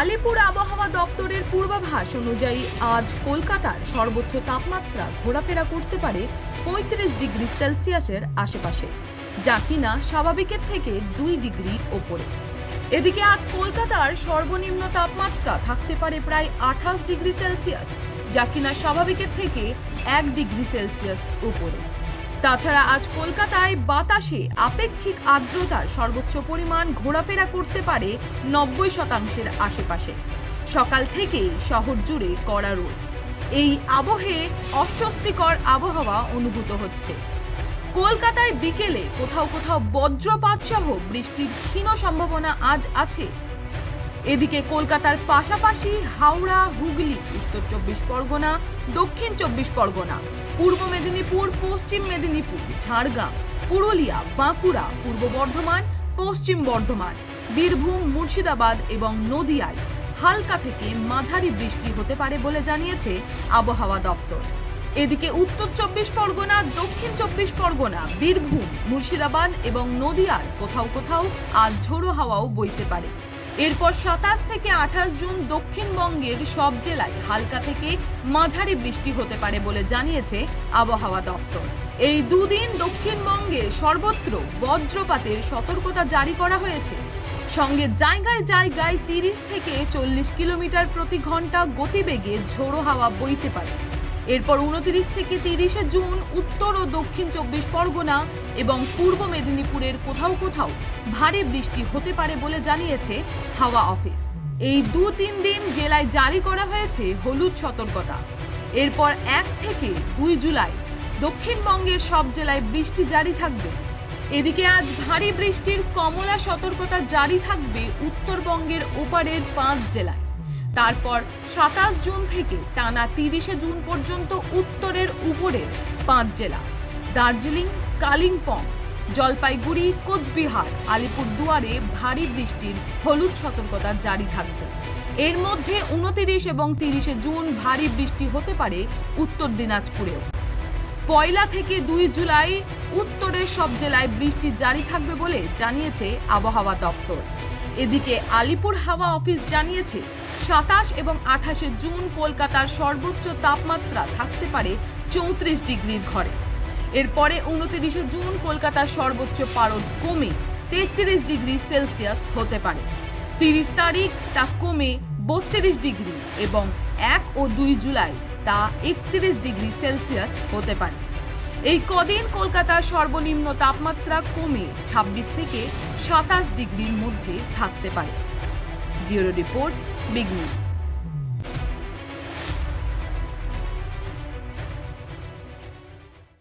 আলিপুর আবহাওয়া দপ্তরের পূর্বাভাস অনুযায়ী আজ কলকাতার সর্বোচ্চ তাপমাত্রা ঘোরাফেরা করতে পারে পঁয়ত্রিশ ডিগ্রি সেলসিয়াসের আশেপাশে, যা কিনা স্বাভাবিকের থেকে দুই ডিগ্রি ওপরে। এদিকে আজ কলকাতার সর্বনিম্ন তাপমাত্রা থাকতে পারে প্রায় আঠাশ ডিগ্রি সেলসিয়াস, যা কিনা স্বাভাবিকের থেকে এক ডিগ্রি সেলসিয়াস উপরে তাছাড়া আজ কলকাতায় বাতাসে আপেক্ষিক আর্দ্রতার সর্বোচ্চ পরিমাণ ঘোরাফেরা করতে পারে নব্বই শতাংশের আশেপাশে। সকাল থেকেই শহর জুড়ে কড়া রোদ। এই আবহে অস্বস্তিকর আবহাওয়া অনুভূত হচ্ছে। কলকাতায় বিকেলে কোথাও কোথাও বজ্রপাত সহ বৃষ্টির ক্ষীণ সম্ভাবনা আজ আছে। এদিকে কলকাতার পাশাপাশি হাওড়া, হুগলি, উত্তর চব্বিশ পরগনা, দক্ষিণ চব্বিশ পরগনা, পূর্ব মেদিনীপুর, পশ্চিম মেদিনীপুর, ঝাড়গ্রাম, পুরুলিয়া, বাঁকুড়া, পূর্ব বর্ধমান, পশ্চিম বর্ধমান, বীরভূম, মুর্শিদাবাদ এবং নদিয়ায় হালকা থেকে মাঝারি বৃষ্টি হতে পারে বলে জানিয়েছে আবহাওয়া দফতর। এদিকে উত্তর চব্বিশ পরগনা, দক্ষিণ চব্বিশ পরগনা, বীরভূম, মুর্শিদাবাদ এবং নদিয়ার কোথাও কোথাও আজ ঝোড়ো হাওয়াও বইতে পারে। এরপর সাতাশ থেকে আঠাশ জুন দক্ষিণবঙ্গের সব জেলায় হালকা থেকে মাঝারি বৃষ্টি হতে পারে বলে জানিয়েছে আবহাওয়া দফতর। এই দুদিন দক্ষিণবঙ্গে সর্বত্র বজ্রপাতের সতর্কতা জারি করা হয়েছে। সঙ্গে জায়গায় জায়গায় তিরিশ থেকে চল্লিশ কিলোমিটার প্রতি ঘণ্টা গতিবেগে ঝোড়ো হাওয়া বইতে পারে। এরপর উনত্রিশ থেকে তিরিশে জুন উত্তর ও দক্ষিণ চব্বিশ পরগনা এবং পূর্ব মেদিনীপুরের কোথাও কোথাও ভারী বৃষ্টি হতে পারে বলে জানিয়েছে হাওয়া অফিস। এই দু তিন দিন জেলায় জারি করা হয়েছে হলুদ সতর্কতা। এরপর এক থেকে দুই জুলাই দক্ষিণবঙ্গের সব জেলায় বৃষ্টি জারি থাকবে। এদিকে আজ ভারী বৃষ্টির কমলা সতর্কতা জারি থাকবে উত্তরবঙ্গের ওপারের পাঁচ জেলায়। তারপর সাতাশ জুন থেকে টানা তিরিশে জুন পর্যন্ত উত্তরের উপরের পাঁচ জেলা, দার্জিলিং, কালিম্পং, জলপাইগুড়ি, কোচবিহার, আলিপুরদুয়ারে ভারী বৃষ্টির হলুদ সতর্কতা জারি থাকবে। এর মধ্যে উনতিরিশ এবং তিরিশে জুন ভারী বৃষ্টি হতে পারে উত্তর দিনাজপুরেও। পয়লা থেকে দুই জুলাই উত্তরের সব জেলায় বৃষ্টি জারি থাকবে বলে জানিয়েছে আবহাওয়া দফতর। এদিকে আলিপুর হাওয়া অফিস জানিয়েছে সাতাশ এবং আঠাশে জুন কলকাতার সর্বোচ্চ তাপমাত্রা থাকতে পারে চৌত্রিশ ডিগ্রির ঘরে। এরপরে উনতিরিশে জুন কলকাতার সর্বোচ্চ পারদ কমে তেত্রিশ ডিগ্রি সেলসিয়াস হতে পারে। তিরিশ তারিখ তা কমে বত্রিশ ডিগ্রি এবং এক ও দুই জুলাই তা একত্রিশ ডিগ্রি সেলসিয়াস হতে পারে। এই কদিন কলকাতার সর্বনিম্ন তাপমাত্রা কমে ছাব্বিশ থেকে সাতাশ ডিগ্রির মধ্যে থাকতে পারে। Bureau report big news.